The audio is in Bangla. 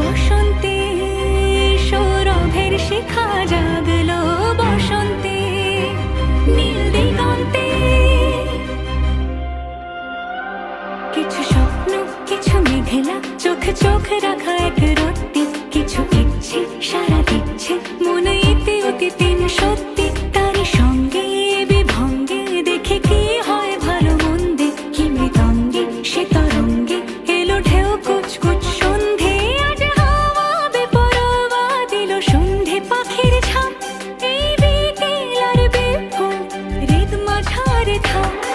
বসন্তে বসন্তে কিছু স্বপ্ন কিছু মেঘেলা চোখে চোখ রাখা এক রোটি কিছু 海的头